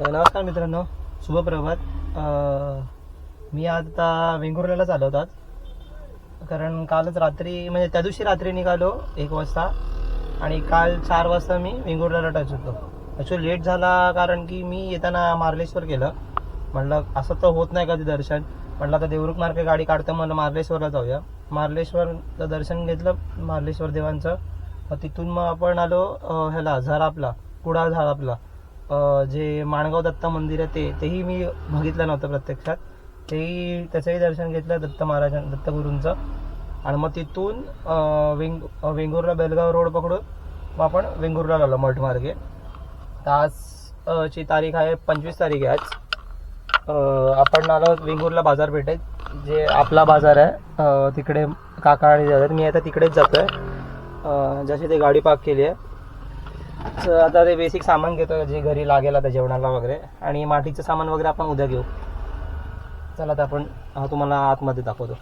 नमस्कार मित्रांनो. शुभप्रभात मी आता वेंगुर्ल्याला चालवत होतात कारण कालच रात्री म्हणजे त्या दिवशी रात्री निघालो एक वाजता. आणि काल चार वाजता मी वेंगुर्ल्याला टच होतो. ॲक्च्युली लेट झाला कारण की मी येताना मार्लेश्वर केलं म्हणलं असं तर होत नाही कधी दर्शन? म्हणलं आता देवरुख मार्गे गाडी काढतं म्हणलं मार्लेश्वरला जाऊया. मार्लेश्वरचं दर्शन घेतलं मार्लेश्वर देवांचं. तिथून मग आपण आलो ह्याला झरापला कुडाळ झरापला. जे माणगाव दत्त मंदिर आहे ते तेही मी बघितलं नव्हतं प्रत्यक्षात. तेही त्याचंही दर्शन घेतलं दत्त महाराजां दत्तगुरूंचं आणि मग तिथून वेंग वेंगुर्ला बेलगाव रोड पकडून मग आपण वेंगुर्ला आलो मठ मार्गे. ची तारीख आहे पंचवीस तारीख आहे आज. आपण आलो वेंगुर्ला बाजारपेठेत जे आपला बाजार आहे. तिकडे काका आणि जातात मी आता तिकडेच जातोय. आहे जशी ते गाडी पार्क केली आहे. आता ते बेसिक सामान घेतो जे घरी लागेल आता जेवणाला वगैरे. आणि मातीचं सामान वगैरे आपण उद्या घेऊ. चला आता आपण हा तुम्हाला आतमध्ये दाखवतो.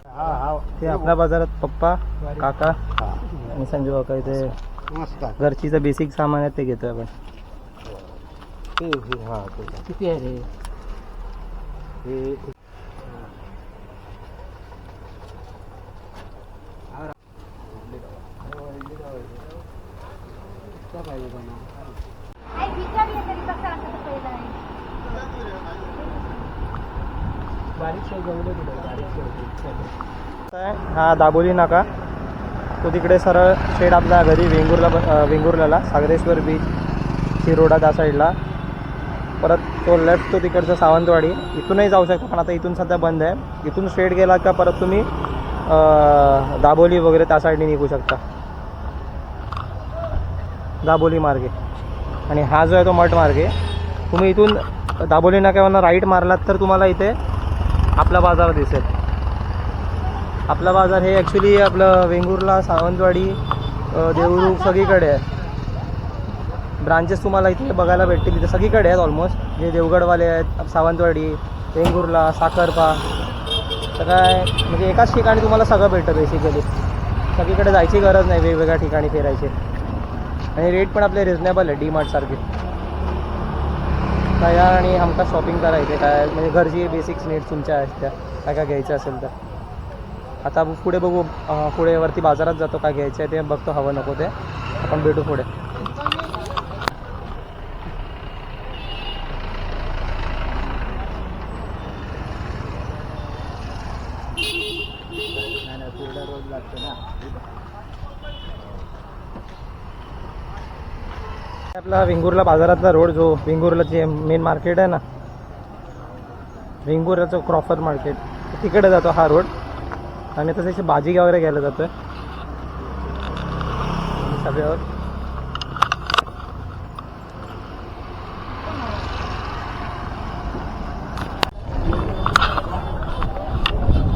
ते आपल्या बाजारात पप्पा काका आणि संजू काका इथे घरचीचं बेसिक सामान आहे ते घेतोय आपण. किती आहे रे काय? हा दाबोली नाका. तो तिकडे सरळ शेड आपल्या घरी वेंगुर्ला वेंगुर्ल्याला सागरेश्वर बीच शिरोडा त्या साईडला परत तो लेफ्ट तो तिकडचा सावंतवाडी. इथूनही जाऊ शकतो पण आता इथून सध्या बंद आहे. इथून स्ट्रेट गेला का परत तुम्ही दाबोली वगैरे त्या साईडने निघू शकता. दाबोली मार्गे. आणि हा जो आहे तो मठ मार्गे. तुम्ही इथून दाबोली नाक्यावरनं राईट मारलात तर तुम्हाला इथे आपला बाजार दिसेल. आपला बाजार हे ॲक्च्युली आपलं वेंगुर्ला सावंतवाडी अ, सगळीकडे आहे. ब्रांचेस तुम्हाला इथे बघायला भेटतील. इथे सगळीकडे आहेत ऑलमोस्ट जे देवगडवाले आहेत सावंतवाडी वेंगुर्ला साखरपा. तर काय म्हणजे एकाच ठिकाणी तुम्हाला सगळं भेटतं बेसिकली सगळीकडे जायची गरज नाही. वेगवेगळ्या ठिकाणी फिरायची. आणि रेट पण आपले रिझनेबल आहे डी मार्टसारखे यार आणि हमका शॉपिंग करायचे काय म्हणजे घरची बेसिक्स नीड्स तुमच्या आहेत त्या काय काय घ्यायचं असेल तर. आता पुढे बघू पुढे वरती बाजारात जातो काय घ्यायचं आहे ते बघतो हवं नको ते. आपण भेटू पुढे. आपला वेंगुर्ला बाजारातला रोड जो वेंगुर्ला जे मेन मार्केट आहे ना वेंगुर्लाचं क्रॉफर मार्केट तिकडे जातो हा रोड. आणि तसे भाजी वगैरे घ्यायला जातोय. सगळ्यावर.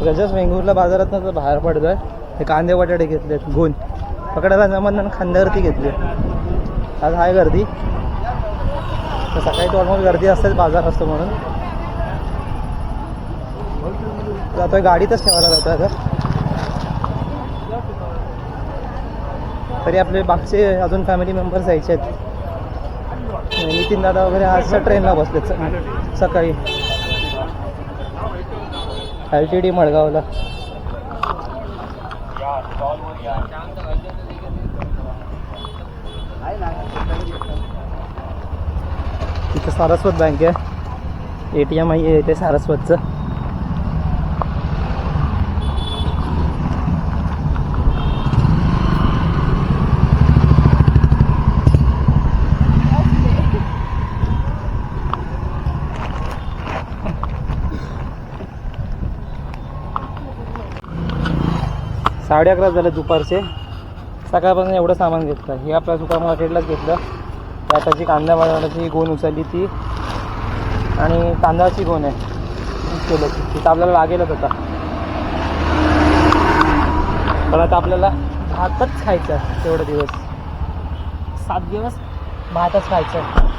गजस वेंगुर्ला बाजारात तर बाहेर पडतोय. हे कांदे बटाटे घेतलेत गुण. पकडायला जमत नाही खांद्यावरती घेतले आज आहे गर्दी. तर सकाळी तो ऑलमोस्ट गर्दी असतेच बाजार असतो म्हणून. जातोय गाडीतच ठेवायला जातोय आता. तरी आपले बाकीचे अजून फॅमिली मेंबर्स यायचे आहेत. नितीन दादा वगैरे आज ट्रेनला बसलेत सकाळी. एल टी डी मडगावला. तिथं सारस्वत बँक आहे. ए टी एम आहे इथे सारस्वतचं. साडे अकरा झाले दुपारचे. सकाळपासून एवढं सामान घेतलं. हे आपल्या सुपर मार्केटलाच घेतलं. त्याची कांदा बनवण्याची गोण उचलली ती. आणि तांदळाची गोण आहे. केलं. तिथं आपल्याला लागेलच आता. पण आता आपल्याला भातच खायचं आहे दिवस. सात दिवस भातच खायचं आहे.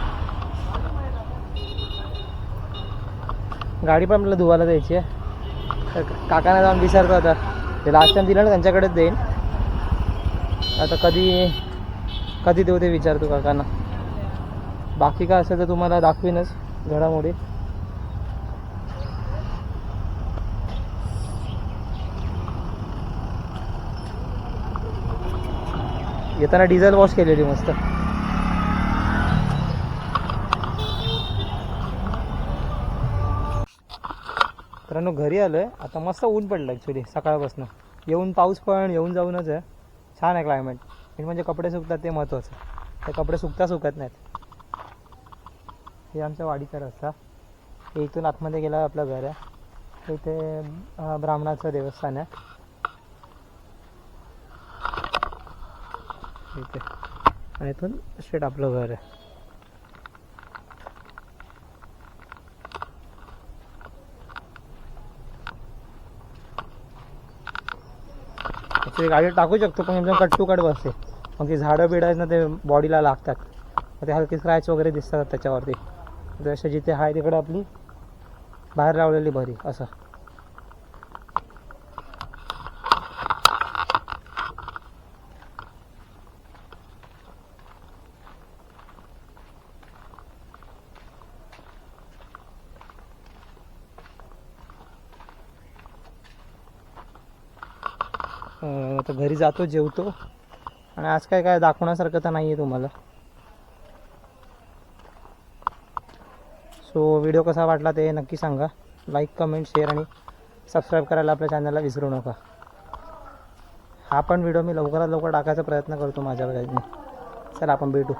गाडी पण आपल्याला धुवायला द्यायची आहे. तर काकांना जाऊन विचारतो आता. ते लास्ट टाइम दिलं ना त्यांच्याकडेच देईन. आता कधी कधी देऊ ते विचारतो काकांना. बाकी काय असेल तर तुम्हाला दाखवीनच घडामोडी. येताना डिझेल वॉश केलेली मस्त. मित्रांनो घरी आलोय. आता मस्त ऊन पडलं ॲक्च्युली सकाळपासून. येऊन पाऊस पण येऊन जाऊनच आहे. छान आहे क्लायमेट मेन म्हणजे कपडे सुकतात ते महत्त्वाचं ते कपडे सुकता सुकत नाहीत. हे आमच्या वाडीचा रस्ता. इथून आतमध्ये गेला आपलं घर आहे. इथे ब्राह्मणाचं देवस्थान आहे. इथे. आणि इथून स्ट्रेट आपलं घर आहे. ते गाडी टाकू शकतो पण एकदम कट टू कट बसते. मग ती झाडं बिडं आहेत ना ते बॉडीला लागतात. मग ते हलके स्क्रॅच वगैरे दिसतात त्याच्यावरती. जसे जिथे आहे तिकडं आपली बाहेर लावलेली बरी असं. आता घरी जातो जेवतो. आणि आज काय काय दाखवण्यासारखं तर नाही आहे तुम्हाला. सो व्हिडिओ कसा वाटला ते नक्की सांगा. लाईक कमेंट शेअर आणि सबस्क्राईब करायला आपल्या चॅनलला विसरू नका. हा पण व्हिडिओ मी लवकरात लवकर टाकायचा प्रयत्न करतो माझ्या वेळेने चला आपण भेटू.